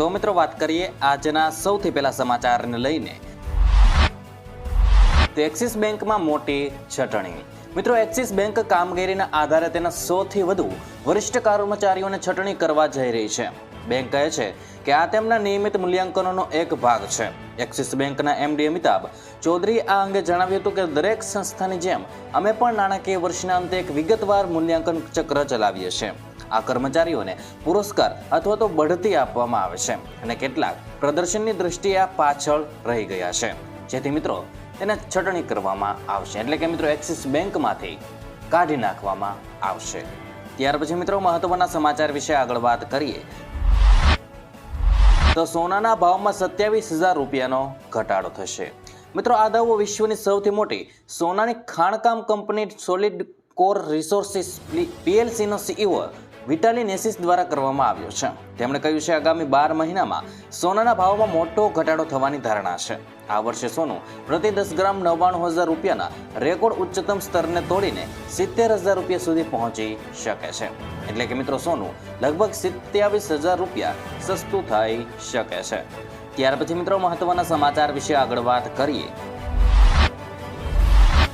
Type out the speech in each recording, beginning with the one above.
તો મિત્રો વાત કરીએ આજના સૌથી પહેલા સમાચારને લઈને. તો એક્સિસ બેંકમાં મોટી છટણી મિત્રો, એક્સિસ બેંક કામગીરીના આધારે તેના સૌથી વધુ વરિષ્ઠ કર્મચારીઓને છટણી કરવા જઈ રહી છે. બેંક કહે છે કે આ તેમના નિયમિત મૂલ્યાંકનોનો એક ભાગ છે. એક્સિસ બેંકના એમડી અમિતાભ ચૌધરી આ અંગે જણાવ્યું હતું કે દરેક સંસ્થાની જેમ અમે પણ નાણાકીય વર્ષના અંતે એક વિગતવાર મૂલ્યાંકન ચક્ર ચલાવીએ છીએ. આ કર્મચારીઓને પુરસ્કાર અથવા તો બઢતી આપવામાં આવે છે અને કેટલાક પ્રદર્શનની દ્રષ્ટિએ આ પાછળ રહી ગયા છે. જેથી મિત્રો તેને છટણી કરવામાં આવશે. એટલે કે મિત્રો, એક્સિસ બેંકમાંથી કાઢી નાખવામાં આવશે. ત્યાર પછી મિત્રો, મહત્વના સમાચાર વિશે આગળ વાત કરીએ. તો સોનાના ભાવમાં સત્યાવીસ હજાર રૂપિયાનો ઘટાડો થશે. મિત્રો, આ દાવો વિશ્વની સૌથી મોટી સોનાની ખાણકામ કંપની સોલિડ કોર રિસોર્સિસ પીએલસીનો સીઈઓ વિટાલી નેસિસ દ્વારા કરવામાં આવ્યો છે. તેમણે કહ્યું છે, આગામી બાર મહિનામાં સોનાના ભાવમાં મોટો ઘટાડો થવાની ધારણા છે. આ વર્ષે સોનું પ્રતિ દસ ગ્રામ નવ્વાણું હજાર રૂપિયાના રેકોર્ડ ઉચ્ચતમ સ્તરને તોડીને સિત્તેર હજાર રૂપિયા સુધી પહોંચી શકે છે. એટલે કે મિત્રો, સોનું લગભગ સિત્યાવીસ હજાર રૂપિયા સસ્તું થઈ શકે છે. ત્યાર પછી મિત્રો, મહત્વના સમાચાર વિશે આગળ વાત કરીએ.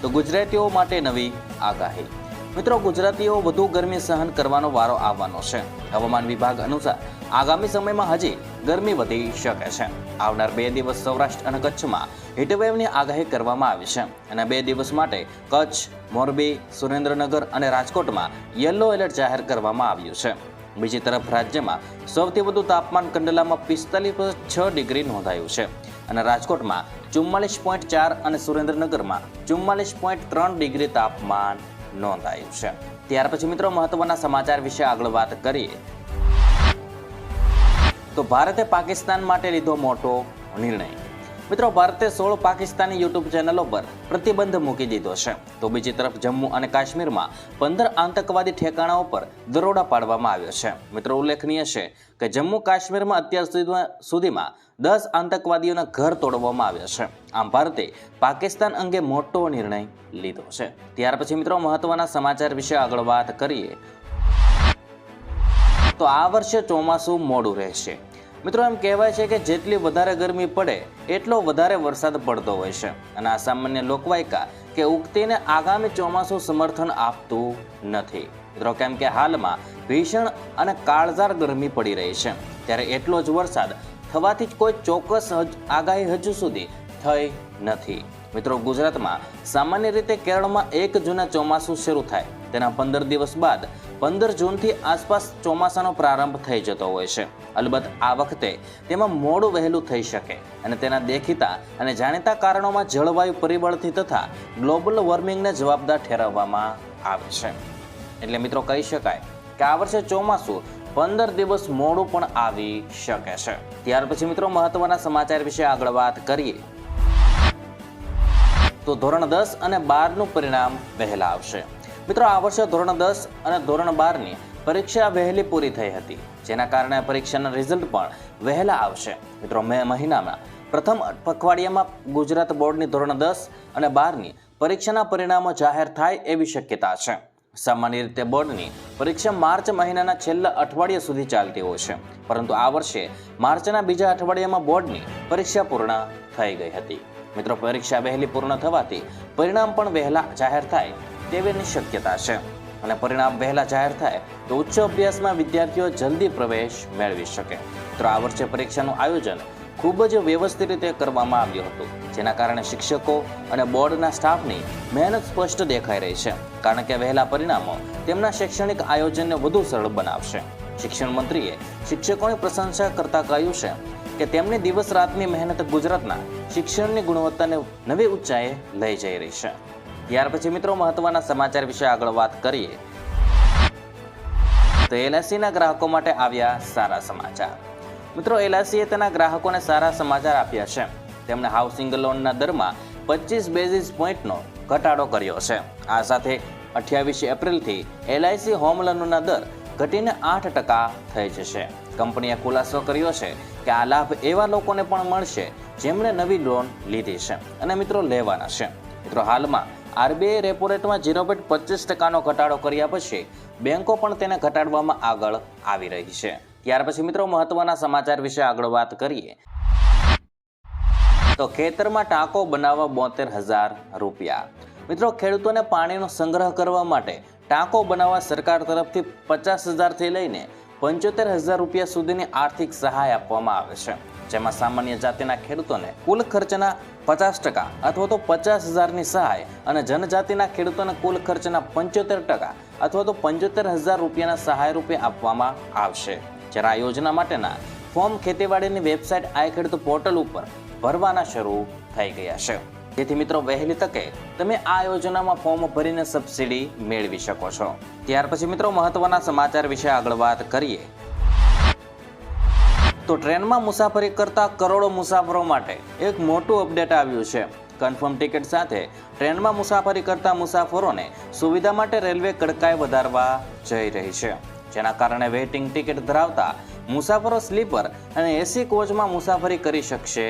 તો ગુજરાતીઓ માટે નવી આગાહી. મિત્રો, ગુજરાતીઓ વધુ ગરમી સહન કરવાનો વારો આવવાનો છે. હવામાન વિભાગ અનુસાર આગામી સમયમાં હજી ગરમી વધી શકે છે. આવનાર બે દિવસ સૌરાષ્ટ્ર અને કચ્છમાં હીટવેવની આગાહી કરવામાં આવી છે અને બે દિવસ માટે કચ્છ, મોરબી, સુરેન્દ્રનગર અને રાજકોટમાં યલો એલર્ટ જાહેર કરવામાં આવ્યું છે. બીજી તરફ રાજ્યમાં સૌથી વધુ તાપમાન કંડલામાં પિસ્તાલીસ છ ડિગ્રી નોંધાયું છે અને રાજકોટમાં ચુમ્માલીસ પોઈન્ટ ચાર અને સુરેન્દ્રનગરમાં ચુમ્માલીસ પોઈન્ટ ત્રણ ડિગ્રી તાપમાન નોંધાયું છે. ત્યાર પછી મિત્રો મહત્વના સમાચાર વિશે આગળ વાત કરીએ. તો ભારતે પાકિસ્તાન માટે લીધો મોટો નિર્ણય. મિત્રો, ભારતે સોળ પાકિસ્તાની યુટ્યુબ ચેનલો પર પ્રતિબંધ મૂકી દીધો છે. તો બીજી તરફ જમ્મુ અને કાશ્મીરમાં પંદર આતંકવાદી ઠેકાણાઓ પર દરોડા પાડવામાં આવ્યો છે. મિત્રો, ઉલ્લેખનીય છે કે જમ્મુ કાશ્મીરમાં અત્યાર સુધીમાં સુધીમાં દસ આતંકવાદીઓના ઘર તોડવામાં આવ્યા છે. આમ ભારતે પાકિસ્તાન અંગે મોટો નિર્ણય લીધો છે. ત્યાર પછી મિત્રો, મહત્વના સમાચાર વિશે આગળ વાત કરીએ. તો આ વર્ષે ચોમાસું મોડું રહેશે. મિત્રો, એમ કહેવાય છે કે જેટલી વધારે ગરમી પડે, એટલો વધારે વરસાદ પડતો હોય છે. અને આ સામાન્ય લોકવાયકા કે ઉગતીને આગામી ચોમાસું સમર્થન આપતું નથી. મિત્રો, કેમ કે હાલમાં ભીષણ અને કાળઝાર ગરમી પડી રહી છે. ત્યારે એટલો જ વરસાદ થવાથી જ કોઈ ચોક્કસ આગાહી હજુ સુધી થઈ નથી. મિત્રો, ગુજરાતમાં સામાન્ય રીતે કેરળમાં એક જૂના ચોમાસું શરૂ થાય. તેના પંદર દિવસ બાદ પંદર જૂનથી આસપાસ ચોમાસાનો પ્રારંભ થઈ જતો હોય છે. અલબત્ત આ વખતે તેમાં મોડું વહેલું થઈ શકે અને તેના દેખીતા અને જાણીતા કારણોમાં જળવાયુ પરિબળથી તથા ગ્લોબલ વોર્મિંગને જવાબદાર ઠેરવવામાં આવે છે. એટલે મિત્રો કહી શકાય કે આ વર્ષે ચોમાસું પંદર દિવસ મોડું પણ આવી શકે છે. ત્યાર પછી મિત્રો મહત્વના સમાચાર વિશે આગળ વાત કરીએ. તો ધોરણ દસ અને બારનું પરિણામ વહેલા આવશે મિત્રો, આ વર્ષે ધોરણ દસ અને ધોરણ બારની પરીક્ષા વહેલી પૂરી થઈ હતી. જેના કારણે પરીક્ષાના રિઝલ્ટ પણ વહેલા આવશે. મિત્રો, મે મહિનામાં પ્રથમ પખવાડિયામાં ગુજરાત બોર્ડની ધોરણ દસ અને બારની પરીક્ષાના પરિણામો જાહેર થાય એવી શક્યતા છે. સામાન્ય રીતે બોર્ડની પરીક્ષા માર્ચ મહિનાના છેલ્લા અઠવાડિયા સુધી ચાલતી હોય છે. પરંતુ આ વર્ષે માર્ચના બીજા અઠવાડિયામાં બોર્ડની પરીક્ષા પૂર્ણ થઈ ગઈ હતી. મિત્રો, પરીક્ષા વહેલી પૂર્ણ થવાથી પરિણામ પણ વહેલા જાહેર થાય તેવીની શક્યતા છે. અને પરિણામ વહેલા જાહેર થાય તો ઉચ્ચ અભ્યાસમાં વિદ્યાર્થીઓ જલ્દી પ્રવેશ મેળવી શકે. તો આ વર્ષે પરીક્ષાનું આયોજન ખૂબ જ વ્યવસ્થિત રીતે કરવામાં આવ્યું હતું, જેના કારણે શિક્ષકો અને બોર્ડના સ્ટાફની મહેનત સ્પષ્ટ દેખાઈ રહી છે, કારણ કે વહેલા પરિણામો તેમના શૈક્ષણિક આયોજનને વધુ સરળ બનાવશે. શિક્ષણ મંત્રીએ શિક્ષકોની પ્રશંસા કરતા કહ્યું છે કે તેમની દિવસ રાતની મહેનત ગુજરાતના શિક્ષણની ગુણવત્તાને નવી ઊંચાઈએ લઈ જઈ રહી છે. ત્યાર પછી મિત્રો મહત્વના સમાચાર વિશે આગળ વાત કરીએ. તો એલઆઈસીના ગ્રાહકો માટે આવ્યા સારા સમાચાર. મિત્રો એલઆઈસીએ તેના ગ્રાહકોને સારા સમાચાર આપ્યા છે. તેમણે હાઉસિંગ લોનના દરમાં પચીસ બેઝિસ પોઈન્ટનો ઘટાડો કર્યો છે. આ સાથે અઠ્યાવીસ એપ્રિલથી એલઆઈસી હોમ લોનના દર ઘટીને આઠ ટકા થઈ જશે. કંપનીએ ખુલાસો કર્યો છે કે આ લાભ એવા લોકોને પણ મળશે જેમણે નવી લોન લીધી છે અને મિત્રો લેવાના છે. મિત્રો, હાલમાં આરબીઆઈ રેપો રેટમાં ઝીરો પોઈન્ટ પચીસ ટકાનો ઘટાડો કર્યા પછી બેંકો પણ તેને ઘટાડવામાં આગળ આવી રહી છે. ત્યાર પછી મિત્રો મહત્વના સમાચાર વિશે આગળ વાત કરીએ. તો ખેતરમાં ટાંકો બનાવવા બોતેર હજાર રૂપિયા. મિત્રો ખેડૂતોને પાણીનો સંગ્રહ કરવા માટે ટાંકો બનાવવા સરકાર તરફથી પચાસ હજારથી લઈને પંચોતેર હજાર રૂપિયા સુધીની આર્થિક સહાય આપવામાં આવે છે. જેમાં સામાન્ય જાતિના ખેડૂતોને કુલ ખર્ચના પચાસ ટકા અથવા તો પચાસ હજારની સહાય અને જનજાતિના ખેડૂતોને કુલ ખર્ચના પંચોતેર ટકા અથવા તો પંચોતેર હજાર રૂપિયાના સહાય રૂપે આપવામાં આવશે. જ્યારે આ યોજના માટેના ફોર્મ ખેતીવાડીની વેબસાઇટ આ ખેડૂત પોર્ટલ ઉપર ભરવાના શરૂ થઈ ગયા છે. જેથી મિત્રો વહેલી તકે તમે આ યોજનામાં ફોર્મ ભરીને સબસિડી મેળવી શકો છો. ત્યાર પછી મિત્રો મહત્વના સમાચાર વિશે આગળ વાત કરીએ. તો ટ્રેનમાં મુસાફરી કરતા કરોડો મુસાફરો માટે એક મોટું અપડેટ આવ્યું છે. કન્ફર્મ ટિકિટ સાથે ટ્રેનમાં મુસાફરી કરતા મુસાફરોને સુવિધા માટે રેલવે કડકાઈ વધારવા જઈ રહી છે. જેના કારણે વેઇટિંગ ટિકિટ ધરાવતા મુસાફરો સ્લીપર અને એસી કોચમાં મુસાફરી કરી શકશે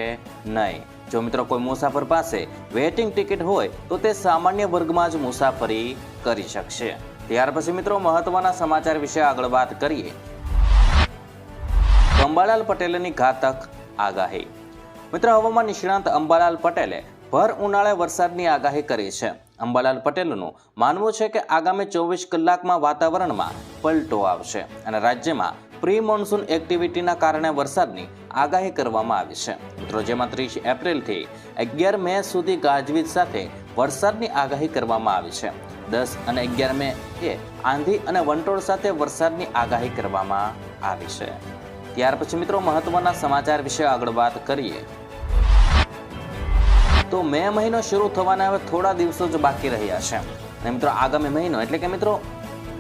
નહીં. જો મિત્રો કોઈ મુસાફર પાસે વેઇટિંગ ટિકિટ હોય, તો તે સામાન્ય વર્ગમાં જ મુસાફરી કરી શકશે. ત્યાર પછી મિત્રો મહત્વના સમાચાર વિશે આગળ વાત કરીએ. અંબાલાલ પટેલની ઘાતક આગાહી. મિત્ર, હવામાન નિષ્ણાંત અંબાલાલ પટેલે ભર ઉનાળે વરસાદની આગાહી કરી છે. અંબાલાલ પટેલનું માનવું છે કે આગામી ચોવીસ કલાકમાં વાતાવરણમાં પલટો આવશે અને રાજ્યમાં પ્રી મોન્સૂન એક્ટિવિટીના કારણે વરસાદની આગાહી કરવામાં આવી છે. મિત્રો, જેમાં ત્રીસ એપ્રિલથી અગિયાર મે સુધી ગાજવીજ સાથે વરસાદની આગાહી કરવામાં આવી છે. દસ અને અગિયાર મે એ આંધી અને વંટોળ સાથે વરસાદની આગાહી કરવામાં આવી છે. ત્યાર પછી મિત્રો મહત્વના સમાચાર વિશે આગળ વાત કરીએ. તો મે મહિનો શરૂ થવાના હવે થોડા દિવસો જ બાકી રહ્યા છે. અને મિત્રો આગામી મહિનો એટલે કે મિત્રો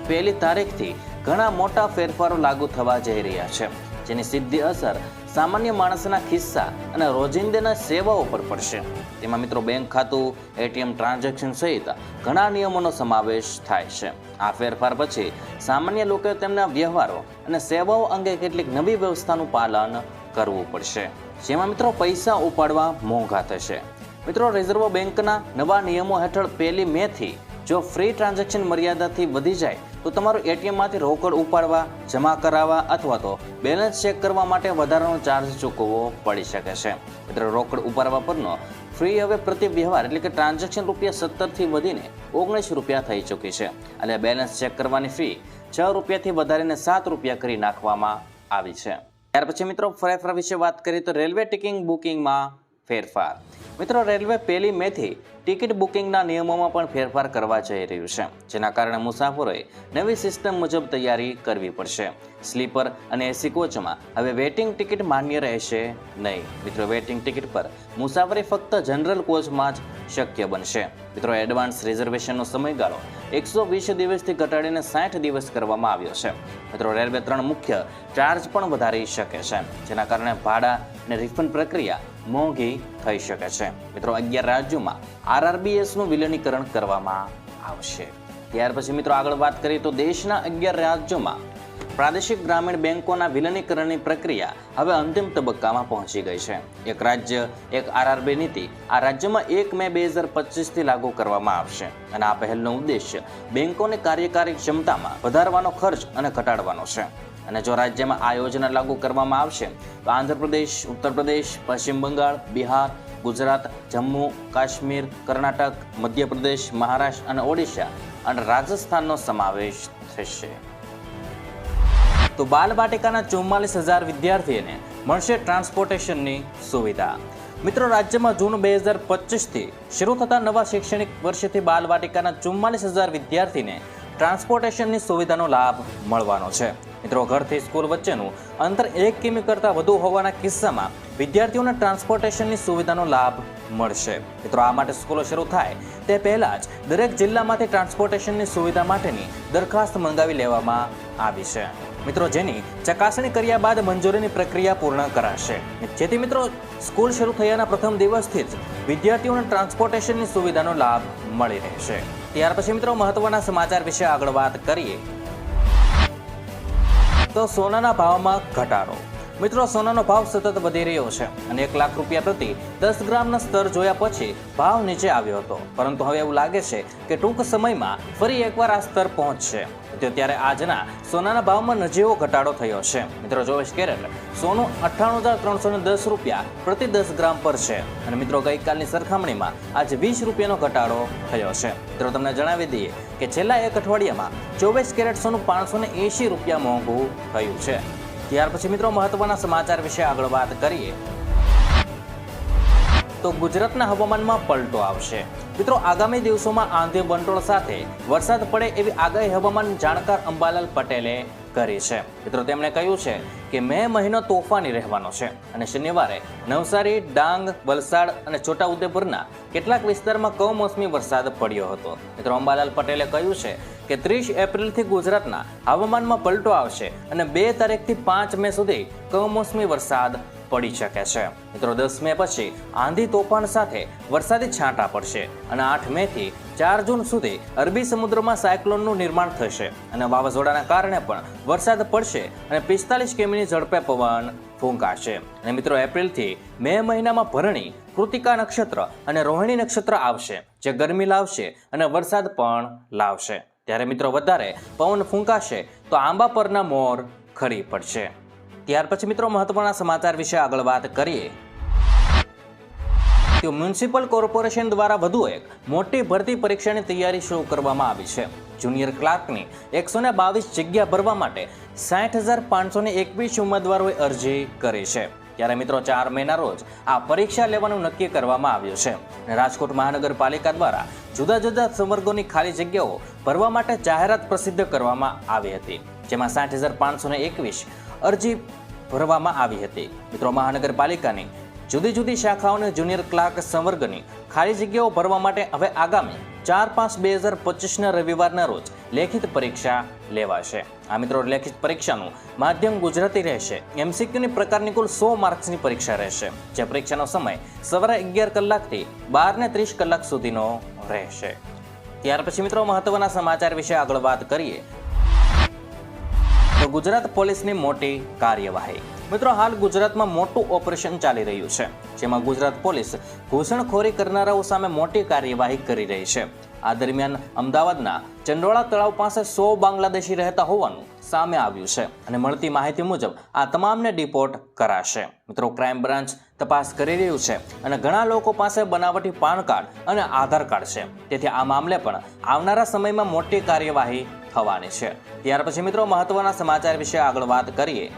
પહેલી તારીખથી ઘણા મોટા ફેરફારો લાગુ થવા જઈ રહ્યા છે. જેની સીધી અસર સામાન્ય માણસના ખિસ્સા અને રોજિંદાના સેવાઓ પર પડશે. તેમાં મિત્રો બેંક ખાતું, એટીએમ ટ્રાન્ઝેક્શન સહિત ઘણા નિયમોનો સમાવેશ થાય છે. આ ફેરફાર પછી સામાન્ય લોકોએ તેમના વ્યવહારો અને સેવાઓ અંગે કેટલીક નવી વ્યવસ્થાનું પાલન કરવું પડશે. જેમાં મિત્રો પૈસા ઉપાડવા મોંઘા થશે. મિત્રો, રિઝર્વ બેંકના નવા નિયમો હેઠળ પહેલી મે થી જો ફ્રી ટ્રાન્ઝેક્શન મર્યાદાથી વધી જાય, તો તમારું એટીએમમાંથી રોકડ ઉપાડવા, જમા કરાવવા અથવા તો બેલેન્સ ચેક કરવા માટે વધારાનો ચાર્જ ચૂકવવો પડી શકે છે. મિત્રો, રોકડ ઉપાડવા પરનો ફ્રી હવે પ્રતિ વ્યવહાર એટલે કે ટ્રાન્ઝેક્શન રૂપિયા સત્તરથી વધીને ઓગણીસ રૂપિયા થઈ ચૂકી છે. અને બેલેન્સ ચેક કરવાની ફી છ રૂપિયાથી વધારીને સાત રૂપિયા કરી નાખવામાં આવી છે. ત્યાર પછી મિત્રો, ફેરફાર વિશે વાત કરીએ તો રેલવે ટિકિંગ બુકિંગમાં ફેરફાર. મિત્રો રેલવે પહેલી મેથી ટિકિટ બુકિંગના નિયમોમાં પણ ફેરફાર કરવા જઈ રહ્યું છે, જેના કારણે મુસાફરોએ નવી સિસ્ટમ મુજબ તૈયારી કરવી પડશે. સ્લીપર અને એસી કોચમાં હવે વેટિંગ ટિકિટ માન્ય રહેશે નહીં. મિત્રો વેટિંગ ટિકિટ પર મુસાફરી ફક્ત જનરલ કોચમાં જ શક્ય બનશે. મિત્રો, એડવાન્સ રિઝર્વેશનનો સમયગાળો એકસો વીસ દિવસથી ઘટાડીને સાઠ દિવસ કરવામાં આવ્યો છે. મિત્રો, રેલવે ત્રણ મુખ્ય ચાર્જ પણ વધારી શકે છે, જેના કારણે ભાડા અને રિફંડ પ્રક્રિયા મોંઘી થઈ શકે છે. મિત્રો, અગિયાર રાજ્યોમાં આરઆરબીએસનું વિલીનીકરણ કરવામાં આવશે. ત્યાર પછી મિત્રો આગળ વાત કરીએ તો દેશના અગિયાર રાજ્યોમાં પ્રાદેશિક ગ્રામીણ બેંકોના વિલનીકરણની પ્રક્રિયા હવે અંતિમ તબક્કામાં પહોંચી ગઈ છે. એક રાજ્ય, એક આરઆરબી નીતિ આ રાજ્યમાં એક મે બે હજાર પચીસથી લાગુ કરવામાં આવશે. અને આ પહેલનો ઉદ્દેશ્ય બેંકોની કાર્યકારી ક્ષમતામાં વધારવાનો ખર્ચ અને ઘટાડવાનો છે. અને જો રાજ્યમાં આ યોજના લાગુ કરવામાં આવશે, તો આંધ્રપ્રદેશ ઉત્તર પ્રદેશ પશ્ચિમ બંગાળ, બિહાર, ગુજરાત, જમ્મુ, કાશ્મીર, કર્ણાટક, મધ્યપ્રદેશ, મહારાષ્ટ્ર અને ઓડિશા અને રાજસ્થાનનો સમાવેશ થશે. તો બાલવાટિકાના ચુમ્માલીસ હજાર વિદ્યાર્થીઓને મળશે ટ્રાન્સપોર્ટેશનની સુવિધા. મિત્રો, રાજ્યમાં જૂન બે હજાર પચીસથી શરૂ થતા નવા શૈક્ષણિક વર્ષથી બાલવાટિકાના ચુમ્માલીસ હજાર વિદ્યાર્થીને ટ્રાન્સપોર્ટેશનની સુવિધાનો લાભ મળવાનો છે. મિત્રો, ઘરથી સ્કૂલ વચ્ચેનું અંતર એક કિમી કરતાં વધુ હોવાના કિસ્સામાં વિદ્યાર્થીઓને ટ્રાન્સપોર્ટેશનની સુવિધાનો લાભ મળશે. મિત્રો, આ માટે સ્કૂલો શરૂ થાય તે પહેલાં જ દરેક જિલ્લામાંથી ટ્રાન્સપોર્ટેશનની સુવિધા માટેની દરખાસ્ત મંગાવી લેવામાં આવી છે. મિત્રો, જેની ચકાસણી કર્યા બાદ મંજૂરીની પ્રક્રિયા પૂર્ણ કરાશે. જેથી મિત્રો, સ્કૂલ શરૂ થયાના પ્રથમ દિવસથી જ વિદ્યાર્થીઓને ટ્રાન્સપોર્ટેશનની સુવિધાનો લાભ મળી રહેશે. ત્યાર પછી મિત્રો, મહત્વના સમાચાર વિશે આગળ વાત કરીએ. તો સોનાના ભાવમાં ઘટાડો. મિત્રો, સોનાનો ભાવ સતત વધી રહ્યો છે અને એક લાખ રૂપિયા પ્રતિ દસ ગ્રામના સ્તર જોયા પછી ભાવ નીચે આવ્યો હતો. પરંતુ હવે એવું લાગે છે કે ટૂંક સમયમાં ફરી એકવાર આ સ્તર પહોંચશે. તો ત્યારે આજના સોનાના ભાવમાં નજીવો ઘટાડો થયો છે. મિત્રો ચોવીસ કેરેટ સોનું અઠ્ઠાણું હજાર ત્રણસો ને દસ રૂપિયા પ્રતિ દસ ગ્રામ પર છે. અને મિત્રો, ગઈકાલની સરખામણીમાં આજે વીસ રૂપિયાનો ઘટાડો થયો છે. મિત્રો, તમને જણાવી દઈએ કે છેલ્લા એક અઠવાડિયામાં ચોવીસ કેરેટ સોનું પાંચસો ને એંશી રૂપિયા મોંઘું થયું છે. ત્યાર પછી મિત્રો, મહત્વના સમાચાર વિશે આગળ વાત કરીએ. તો ગુજરાતના હવામાનમાં પલટો આવશે. મિત્રો, આગામી દિવસોમાં આંધી બંટોળ સાથે વરસાદ પડે એવી આગાહી હવામાન જાણકાર અંબાલાલ પટેલે કરી છે. મિત્રો, તેમણે કહ્યું છે કે મે મહિનો તોફાની રહેવાનો છે અને શનિવારે નવસારી, ડાંગ, વલસાડ અને છોટાઉદેપુરના કેટલાક વિસ્તારમાં કમોસમી વરસાદ પડ્યો હતો. મિત્રો, અંબાલાલ પટેલે કહ્યું છે કે ત્રીસ એપ્રિલથી ગુજરાતના હવામાનમાં પલટો આવશે અને બે તારીખથી પાંચ મે સુધી કમોસમી વરસાદ પડી શકે છે. મિત્રો, દસ મે પછી આંધી તોફાન સાથે વરસાદી છાંટા પડશે અને આઠ મે થી ચાર જૂન સુધી અરબી સમુદ્રમાં સાયક્લોનનું નિર્માણ થશે અને વાવાઝોડાના કારણે પણ વરસાદ પડશે અને પિસ્તાલીસ કિમીની ઝડપે પવન ફૂંકાશે. અને મિત્રો, એપ્રિલથી મે મહિનામાં ભરણી, કૃતિકા નક્ષત્ર અને રોહિણી નક્ષત્ર આવશે, જે ગરમી લાવશે અને વરસાદ પણ લાવશે. ત્યારે મિત્રો, વધારે પવન ફૂંકાશે તો આંબા પરના મોર ખરી પડશે. ત્યાર પછી મિત્રો મહત્વના સમાચાર વિશે આગળ વાત કરીએ. તો મ્યુનિસિપલ કોર્પોરેશન દ્વારા વધુ એક મોટી ભરતી પરીક્ષાની તૈયારી શરૂ કરવામાં આવી છે. જુનિયર ક્લાર્કની એકસો ને બાવીસ જગ્યા ભરવા માટે સાઠ હજાર પાંચસો ને એકવીસ ઉમેદવારોએ અરજી કરી છે. ત્યારે મિત્રો ચાર મહિના રોજ આ પરીક્ષા લેવાનું નક્કી કરવામાં આવ્યું છે. રાજકોટ મહાનગરપાલિકા દ્વારા જુદા જુદા સંવર્ગોની ખાલી જગ્યાઓ ભરવા માટે જાહેરાત પ્રસિદ્ધ કરવામાં આવી હતી. જેમાં સાઠ હજાર પાંચસો ને એકવીસ અરજી ભરવામાં આવી હતી. મિત્રો, મહાનગરપાલિકાની જુદી જુદી શાખાઓને જુનિયર ક્લાર્ક સંવર્ગની ખાલી જગ્યાઓ ભરવા માટે હવે આગામી ચાર પાંચ બે હજાર પચીસના રવિવારના રોજ લેખિત પરીક્ષા લેવાશે. આ મિત્રો, લેખિત પરીક્ષાનું માધ્યમ ગુજરાતી રહેશે. એમસીક્યુની પ્રકારની કુલ સો માર્ક્સની પરીક્ષા રહેશે. જે પરીક્ષાનો સમય સવારે અગિયાર કલાકથી બાર ને ત્રીસ કલાક સુધીનો રહેશે. ત્યાર પછી મિત્રો, મહત્વના સમાચાર વિશે આગળ વાત કરીએ. ગુજરાત પોલીસની મોટી કાર્યવાહી. મિત્રો, હાલ ગુજરાતમાં મોટું ઓપરેશન ચાલી રહ્યું છે, જેમાં ગુજરાત પોલીસ ઘૂસણખોરી કરનારાઓ સામે મોટી કાર્યવાહી કરી રહી છે. આ દરમિયાન અમદાવાદના ચંડોળા તળાવ પાસે સો બાંગ્લાદેશી રહેતા હોવાનું સામે આવ્યું છે અને મળતી માહિતી મુજબ આ તમામને ડિપોર્ટ કરાશે. મિત્રો, ક્રાઇમ બ્રાન્ચ તપાસ કરી રહ્યું છે અને ઘણા લોકો પાસે બનાવટી પાન કાર્ડ અને આધાર કાર્ડ છે. તેથી આ મામલે પણ આવનારા સમયમાં મોટી કાર્યવાહી થવાની છે. ત્યાર પછી મિત્રો મહત્વના સમાચાર વિશે આગળ વાત કરીએ.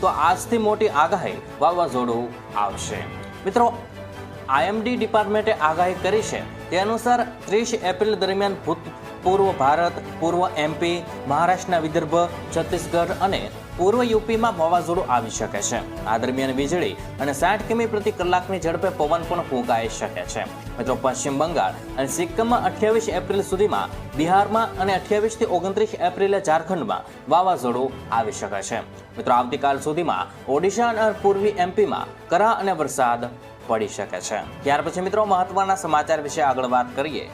તો આજથી મોટી આગાહી વાવાઝોડું આવશે. મિત્રો, આઈએમડી ડિપાર્ટમેન્ટે આગાહી કરી છે. તે અનુસાર ત્રીસ એપ્રિલ દરમિયાન ભૂતપૂર્વ ભારત, પૂર્વ એમપી, મહારાષ્ટ્રના વિદર્ભ, છત્તીસગઢ અને પૂર્વ યુપીમાં વાવાઝોડું આવી શકે છે. આ દરમિયાન વીજળી અને સાઠ કિમી પ્રતિ કલાકની ઝડપે પવન પણ ફૂંકાઈ શકે છે. મિત્રો, પશ્ચિમ બંગાળ અને સિક્કમમાં અઠ્યાવીસ એપ્રિલ સુધીમાં, બિહારમાં અને અઠ્યાવીસથી ઓગણત્રીસ એપ્રિલે ઝારખંડમાં વાવાઝોડું આવી શકે છે. મિત્રો, આવતીકાલ સુધીમાં ઓડિશા અને પૂર્વી એમપીમાં કરા અને વરસાદ પડી શકે છે. ત્યાર પછી મિત્રો, મહત્વના સમાચાર વિશે આગળ વાત કરીએ.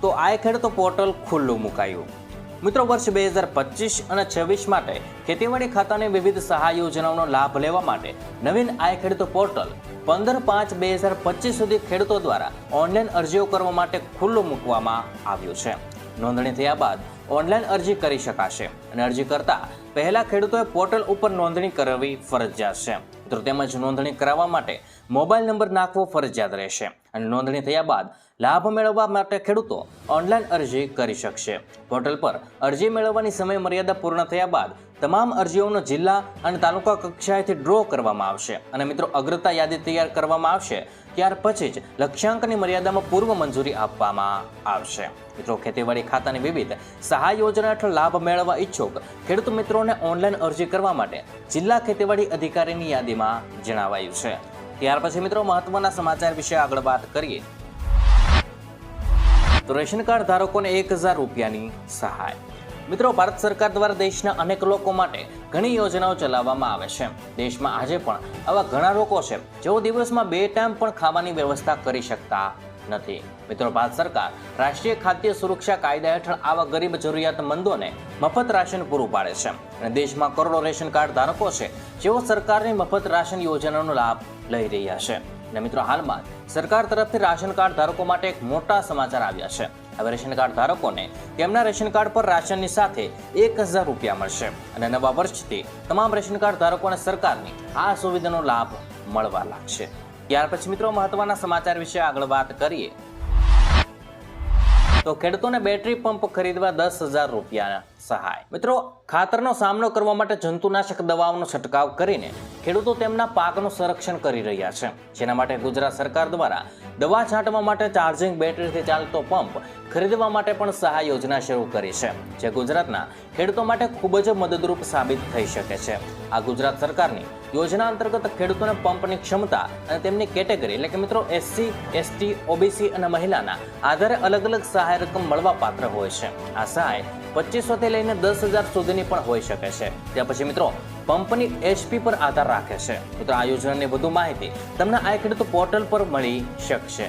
તો આ ખેડૂતો પોર્ટલ ખુલ્લું મુકાયું. મિત્રો, વર્ષ બે હજાર પચીસ અને છવ્વીસ માટે ખેતીવાડી ખાતાની વિવિધ સહાય યોજનાઓનો લાભ લેવા માટે નવીન આય ખેડૂતો પોર્ટલ પંદર પાંચ બે હજાર પચીસ સુધી ખેડૂતો દ્વારા ઓનલાઈન અરજીઓ કરવા માટે ખુલ્લું મૂકવામાં આવ્યું છે. નોંધણી થયા બાદ ઓનલાઈન અરજી કરી શકાશે અને અરજી કરતા પહેલા ખેડૂતોએ પોર્ટલ ઉપર નોંધણી કરાવવી ફરજિયાત છે. મિત્રો, તેમજ નોંધણી કરાવવા માટે મોબાઈલ નંબર નાખવો ફરજિયાત રહેશે અને નોંધણી થયા બાદ લાભ મેળવવા માટે ખેડૂતો ઓનલાઈન અરજી કરી શકશે. પોર્ટલ પર અરજી મેળવવાની સમય મર્યાદા પૂર્ણ થયા બાદ તમામ અરજીઓનો જિલ્લા અને તાલુકા કક્ષાએથી ડ્રો કરવામાં આવશે. અને મિત્રો, અગ્રતા યાદી તૈયાર કરવામાં આવશે ત્યાર પછી જ લક્ષ્યાંકની મર્યાદામાં પૂર્વ મંજૂરી આપવામાં આવશે. મિત્રો, ખેતીવાડી ખાતાની વિવિધ સહાય યોજના હેઠળ લાભ મેળવવા ઈચ્છુક ખેડૂત મિત્રોને ઓનલાઈન અરજી કરવા માટે જિલ્લા ખેતીવાડી અધિકારીની યાદીમાં જણાવાયું છે. ત્યાર પછી મિત્રો, મહત્વના સમાચાર વિશે આગળ વાત કરીએ. તો રેશન કાર્ડ ધારકોને એક હજાર રૂપિયાની સહાય. મિત્રો, ભારત સરકાર દ્વારા દેશના અનેક લોકો માટે ઘણી યોજનાઓ ચલાવવામાં આવે છે. દેશમાં આજે પણ આવા ઘણા લોકો છે જેઓ દિવસમાં બે ટાઈમ પણ ખાવાની વ્યવસ્થા કરી શકતા નથી. મિત્રો, ભારત સરકાર રાષ્ટ્રીય ખાદ્ય સુરક્ષા કાયદા હેઠળ આવા ગરીબ જરૂરિયાતમંદોને મફત રાશન પૂરું પાડે છે. અને દેશમાં કરોડો રેશન કાર્ડ ધારકો છે જેઓ સરકારની મફત રાશન યોજનાનો લાભ લઈ રહ્યા છે. અને મિત્રો, હાલમાં સરકાર તરફથી રાશન કાર્ડ ધારકો માટે એક મોટા સમાચાર આવ્યા છે. હવે રેશન કાર્ડ ધારકોને તેમના રેશન કાર્ડ પર રાશનની સાથે એક હજાર રૂપિયા મળશે. અને નવા વર્ષથી તમામ રેશન કાર્ડ ધારકોને સરકારની આ સુવિધાનો લાભ મળવા લાગશે. ત્યાર પછી મિત્રો મહત્વના સમાચાર વિશે આગળ વાત કરીએ. તો ખેડૂતોને બેટરી પંપ ખરીદવા દસ હજાર રૂપિયા સહાય. મિત્રો, ખાતરનો સામનો કરવા માટે જંતુનાશક દવાઓનો છંટકાવ કરીને ખેડૂતો તેમના પાકનું સંરક્ષણ કરી રહ્યા છે. જેના માટે ગુજરાત સરકાર દ્વારા દવા છાંટવા માટે ચાર્જિંગ બેટરીથી ચાલતો પંપ ખરીદવા માટે પણ સહાય યોજના શરૂ કરી છે, જે ગુજરાતના ખેડૂતો માટે ખૂબ જ મદદરૂપ સાબિત થઈ શકે છે. આ ગુજરાત સરકારની યોજના અંતર્ગત ખેડૂતોને પંપની ક્ષમતા અને તેમની કેટેગરી, એટલે કે મિત્રો એસસી એસટી ઓબીસી અને મહિલાના આધારે અલગ અલગ સહાય રકમ મળવા પાત્ર હોય છે. આ સહાય પચીસોથી લઈને દસ હજાર સુધીની પણ હોઈ શકે છે. ત્યાં પછી મિત્રો પંપની એચપી પર આધાર રાખે છે. મિત્રો, આ યોજનાની વધુ માહિતી તમને આ ખેડૂત પોર્ટલ પર મળી શકશે.